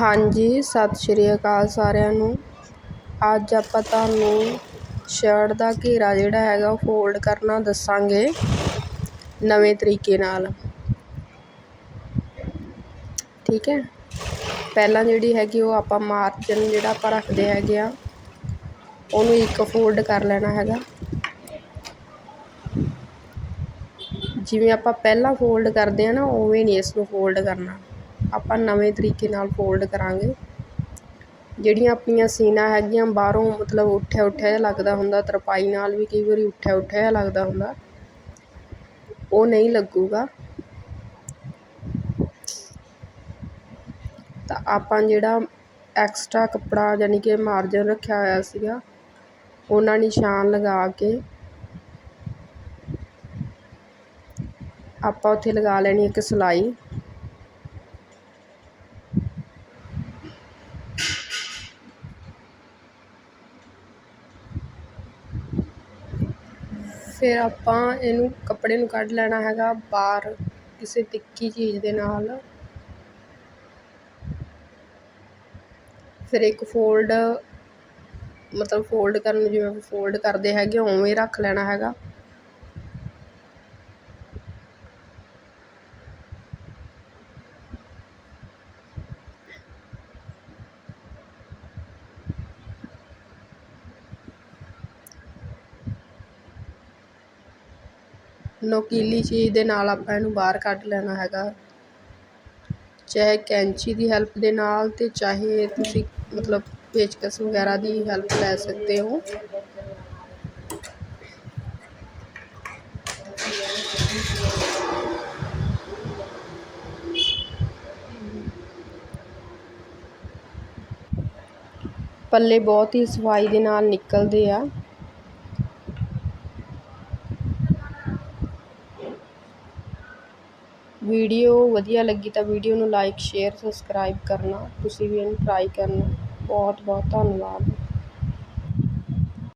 ਹਾਂਜੀ, ਸਤਿ ਸ਼੍ਰੀ ਅਕਾਲ ਸਾਰਿਆਂ ਨੂੰ। ਅੱਜ ਆਪਾਂ ਤੁਹਾਨੂੰ ਸ਼ਰਟ ਦਾ ਘੇਰਾ ਜਿਹੜਾ ਹੈਗਾ ਉਹ ਫੋਲਡ ਕਰਨਾ ਦੱਸਾਂਗੇ ਨਵੇਂ ਤਰੀਕੇ ਨਾਲ। ਠੀਕ ਹੈ? ਪਹਿਲਾਂ ਜਿਹੜੀ ਹੈਗੀ ਉਹ ਆਪਾਂ ਮਾਰਜਨ ਜਿਹੜਾ ਆਪਾਂ ਰੱਖਦੇ ਹੈਗੇ ਆ, ਉਹਨੂੰ ਇੱਕ ਫੋਲਡ ਕਰ ਲੈਣਾ ਹੈਗਾ। ਜਿਵੇਂ ਆਪਾਂ ਪਹਿਲਾਂ ਫੋਲਡ ਕਰਦੇ ਆ ਨਾ, ਉਵੇਂ ਨਹੀਂ ਇਸ ਨੂੰ ਫੋਲਡ ਕਰਨਾ। ਆਪਾਂ ਨਵੇਂ ਤਰੀਕੇ ਨਾਲ ਫੋਲਡ ਕਰਾਂਗੇ। ਜਿਹੜੀਆਂ ਆਪਣੀਆਂ ਸੀਨਾ ਹੈਗੀਆਂ, ਬਾਹਰੋਂ ਮਤਲਬ ਉੱਠਿਆ ਉੱਠਿਆ ਜਿਹਾ ਲੱਗਦਾ ਹੁੰਦਾ, ਤਰਪਾਈ ਨਾਲ ਵੀ ਕਈ ਵਾਰੀ ਉੱਠਿਆ ਉੱਠਿਆ ਜਿਹਾ ਲੱਗਦਾ ਹੁੰਦਾ। ਉਹ ਨਹੀਂ ਲੱਗੂਗਾ। ਤਾਂ ਆਪਾਂ ਜਿਹੜਾ ਐਕਸਟਰਾ ਕੱਪੜਾ ਯਾਨੀ ਕਿ ਮਾਰਜਨ ਰੱਖਿਆ ਹੋਇਆ ਸੀਗਾ, ਉਹਨਾਂ ਨਿਸ਼ਾਨ ਲਗਾ ਕੇ ਆਪਾਂ ਉੱਥੇ ਲਗਾ ਲੈਣੀ ਇੱਕ ਸਿਲਾਈ। ਫਿਰ ਆਪਾਂ ਇਹਨੂੰ ਕੱਪੜੇ ਨੂੰ ਕੱਢ ਲੈਣਾ ਹੈਗਾ ਬਾਹਰ ਕਿਸੇ ਤਿੱਖੀ ਚੀਜ਼ ਦੇ ਨਾਲ। ਫਿਰ ਇੱਕ ਫੋਲਡ ਮਤਲਬ ਫੋਲਡ ਕਰਨ ਨੂੰ ਜਿਵੇਂ ਫੋਲਡ ਕਰਦੇ ਹੈਗੇ ਉਵੇਂ ਰੱਖ ਲੈਣਾ ਹੈਗਾ। ਨੋਕੀਲੀ ਚੀਜ਼ ਦੇ ਨਾਲ ਆਪਾਂ ਇਹਨੂੰ ਬਾਹਰ ਕੱਢ ਲੈਣਾ ਹੈਗਾ। ਚਾਹੇ ਕੈਂਚੀ ਦੀ ਹੈਲਪ ਦੇ ਨਾਲ ਅਤੇ ਚਾਹੇ ਤੁਸੀਂ ਮਤਲਬ ਪੇਚਕਸ ਵਗੈਰਾ ਦੀ ਹੈਲਪ ਲੈ ਸਕਦੇ ਹੋ। ਪੱਲੇ ਬਹੁਤ ਹੀ ਸਫ਼ਾਈ ਦੇ ਨਾਲ ਨਿਕਲਦੇ ਆ। ਵੀਡੀਓ ਵਧੀਆ ਲੱਗੀ ਤਾਂ ਵੀਡੀਓ ਨੂੰ ਲਾਈਕ ਸ਼ੇਅਰ ਸਬਸਕ੍ਰਾਈਬ ਕਰਨਾ, ਤੁਸੀਂ ਵੀ ਇਹਨੂੰ ਟਰਾਈ ਕਰਨਾ। ਬਹੁਤ ਬਹੁਤ ਧੰਨਵਾਦ।